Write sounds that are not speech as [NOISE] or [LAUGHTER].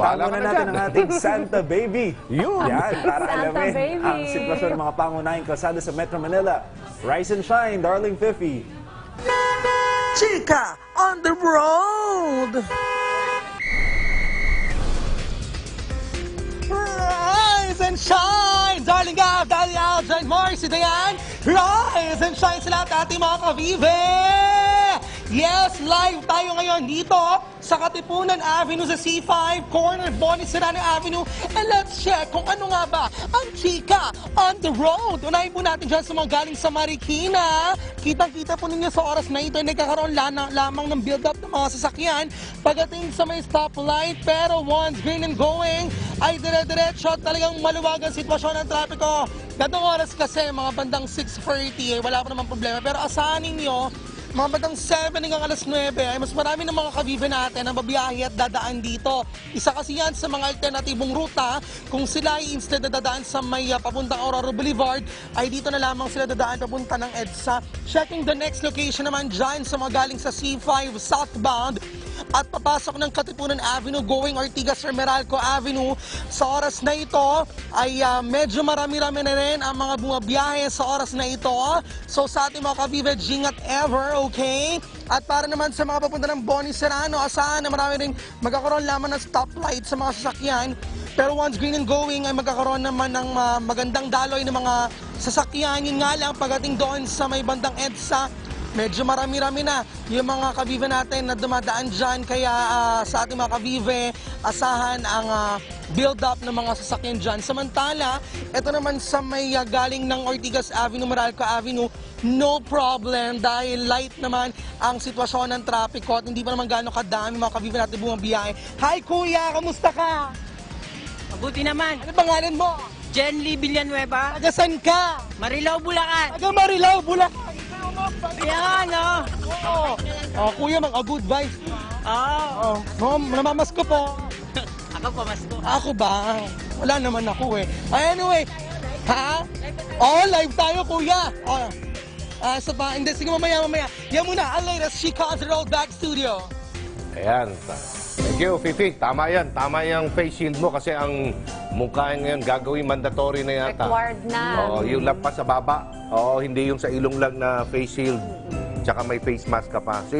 Bahala ka na na natin [LAUGHS] ang ating Santa Baby. Yun. Yan, para Santa alamin Baby. ang sitwasyon ng mga pangunahing kalsada sa Metro Manila. Rise and shine, darling Fifi. Chica on the road! Rise and shine! Darling Gab, Dali Aljan, Morris, Dayan, rise and shine sa lahat ating mga kavive! Yes, live tayo ngayon dito sa Katipunan Avenue sa C5, corner Bonnie Serrano Avenue. And let's check kung ano nga ba ang chika on the road. Unahin po natin dyan sa mga galing sa Marikina. Kitang-kita po ninyo sa oras na ito, nagkakaroon lana, lamang ng build-up ng mga sasakyan pagdating sa may stoplight. Pero once green and going, ay dire-diretso talagang maluwag ang sitwasyon ng trapiko. Gatong oras kasi, mga bandang 6.30, eh, wala pa naman problema. Pero asahan ninyo, mga bandang 7 hanggang alas 9 ay mas marami ng mga kabibe natin ang babiyahe at dadaan dito. Isa kasi yan sa mga alternatibong ruta kung sila ay instead na dadaan sa may uh, papuntang Aurora Boulevard ay dito na lamang sila dadaan papunta ng EDSA. Checking the next location naman dyan sa mga galing sa C5 southbound at papasok ng Katipunan Avenue going Ortigas or Meralco Avenue. Sa oras na ito ay ah, medyo marami-rami na rin ang mga bumabiyahe sa oras na ito. So sa ating mga kabibe, jingat ever, okay? At para naman sa mga papunta ng Bonnie Serrano, asahan na marami rin magkakaroon lamang ng stoplight sa mga sasakyan. Pero once green and going ay magkakaroon naman ng ah, magandang daloy ng mga sasakyan. Yun nga lang, pagdating doon sa may bandang EDSA, medyo marami-rami na yung mga kabive natin na dumadaan dyan. Kaya ah, sa ating mga kabive, asahan ang ah, build-up ng mga sasakyan dyan. Samantala, ito naman sa may ah, galing ng Ortigas Avenue, Meralco Avenue, no problem dahil light naman ang sitwasyon ng trapiko at hindi pa naman gano'ng kadami mga kabive natin bumabiyahe. Hi Kuya, kamusta ka? Mabuti naman. Ano pangalan mo? Jen Lee Villanueva, Taga saan ka? Marilao, Bulacan. Taga Marilao, Bulacan. Yan, no? Oo. Oh, kuya, mga good vibes. Oo. Oh, ma'am, namamas ko po. [LAUGHS] Ako pamasko. Ako ba? Wala naman ako eh. Ay, anyway, ha? Oh, live tayo, kuya. Oh. Ah, sa ba? Hindi, sige mamaya, mamaya. Yan muna, ang latest Chica on the Road Back Studio. Ayan. Thank you, Fifi. Tama yan. Tama yung face shield mo kasi ang mukha ngayon gagawin mandatory na yata. Required na. Oo, yung lampas sa baba. Oo, hindi yung sa ilong lang na face shield. Tsaka may face mask ka pa. So,